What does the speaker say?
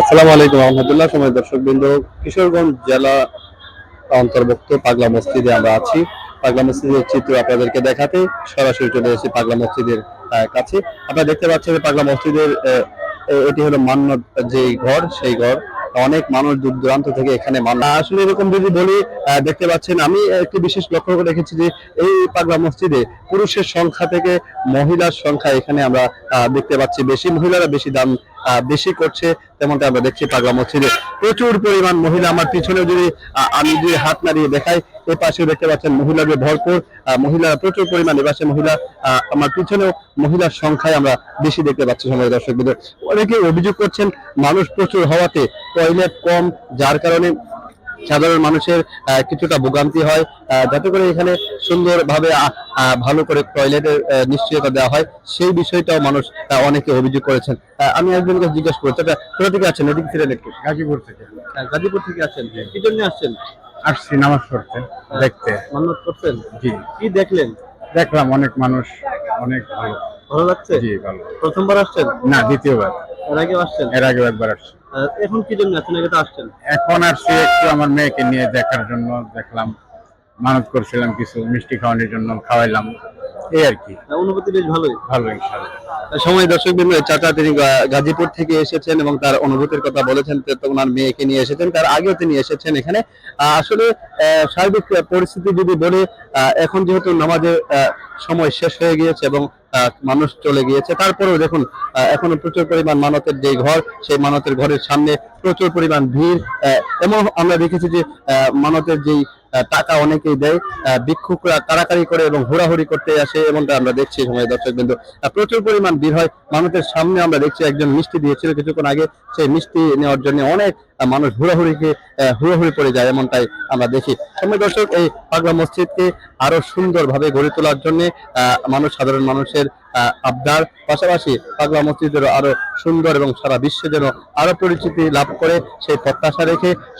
আসসালামু আলাইকুম রহমতুল্লাহ। সময় দর্শক বিন্দু কিশোরগঞ্জ জেলা অন্তর্ভুক্ত পাগলা মসজিদে আমরা আছি। পাগলা মসজিদের চিত্র আপনাদেরকে দেখাতে সরাসরি চলে এসেছি পাগলা মসজিদের কাছে। আপনারা দেখতে পাচ্ছেন পাগলা মসজিদের এটি হলো মান্নত যে ঘর, সেই ঘর। অনেক মানুষ দূর দূরান্ত থেকে এখানে মান্য আসলে এরকম যদি বলি দেখতে পাচ্ছেন, আমি একটি বিশেষ লক্ষ্য করে রেখেছি যে এই পাগলা মসজিদে পুরুষের সংখ্যা থেকে মহিলার সংখ্যা এখানে আমরা দেখতে পাচ্ছি। বেশি মহিলারা বেশি দাম বেশি করছে, তেমনটা আমরা দেখছি পাগলা মসজিদে প্রচুর পরিমাণ মহিলা আমার পিছনে যদি আমি যদি হাত নাড়িয়ে দেখাই, এ পাশে দেখতে পাচ্ছেন মহিলাদের ভরপুর মহিলা, প্রচুর পরিমাণ এপাশে মহিলা আমার পিছনেও মহিলার সংখ্যায় আমরা বেশি দেখতে পাচ্ছি সময় দর্শকদের। অনেকে অভিযোগ করছেন, মানুষ প্রচুর হওয়াতে টয়লেট কম, যার কারণে সাধারণ মানুষের কিছুটা ভোগান্তি হয়। যাতে করে এখানে সুন্দরভাবে ভালো করে টয়লেটের নিশ্চয়তা দেওয়া হয়। সেই বিষয়টাও মানুষ অনেকে অভিযোগ করেছেন। আমি একজনকে জিজ্ঞেস করছি এটা কোথা থেকে আছেন এদিকে ফিরে একটু গাজীপুর থেকে। গাজীপুর থেকে আছেন কি জন্য আসছেন? আসছি নামাজ পড়তে দেখতে। মান্নত করছেন? জি। কি দেখলেন? দেখলাম অনেক মানুষ অনেক ভালো। ভালো লাগছে? জি ভালো। প্রথমবার আসছেন? না দ্বিতীয়বার। এর আগে আসছেন? এর আগেও একবার আসছি। আহ, এখন কি জন্য আসছেন আগে তো আসছেন। এখন আসছি একটু আমার মেয়েকে নিয়ে দেখার জন্য। দেখলাম মানত করছিলাম কিছু মিষ্টি খাওয়ানোর জন্য খাওয়াইলাম। এই আর কি। অনুভূতি বেশ ভালোই। ভালো সময় দর্শক বিন্দু চাচা তিনি গাজীপুর থেকে এসেছেন এবং তার অনুভূতির কথা বলেছেন ওনার মেয়েকে নিয়ে এসেছেন তার আগেও তিনি এসেছেন এখানে। আসলে সার্বিক পরিস্থিতি যদি বলে এখন যেহেতু নামাজের সময় শেষ হয়ে গিয়েছে এবং মানুষ চলে গিয়েছে তারপরেও দেখুন এখনও প্রচুর পরিমাণ মানতের যে ঘর সেই মানতের ঘরের সামনে প্রচুর পরিমাণ ভিড় এমন আমরা দেখেছি যে মানতের যেই টাকা অনেকেই দেয়। ভিক্ষুকরা কারাকারি করে এবং হুড়াহুড়ি করতে আসে এমনটা আমরা দেখছি সময় দর্শক বিন্দু প্রচুর পরিমাণ ভিড় হয়। মানুষের সামনে আমরা দেখছি একজন মিষ্টি দিয়েছিল কিছুক্ষণ আগে। সেই মিষ্টি নেওয়ার জন্য অনেক মানুষ হুড়াহুড়িকে হুড়াহুড়ি পড়ে যায় এমনটাই আমরা দেখি। সময় দর্শক, এই পাগলা মসজিদকে আরও সুন্দরভাবে গড়ে তোলার জন্য মানুষ, সাধারণ মানুষের আবদার। পাশাপাশি পাগলা মসজিদের আরও সুন্দর এবং সারা বিশ্বে যেন আরও পরিচিতি লাভ করে সেই প্রত্যাশা রেখে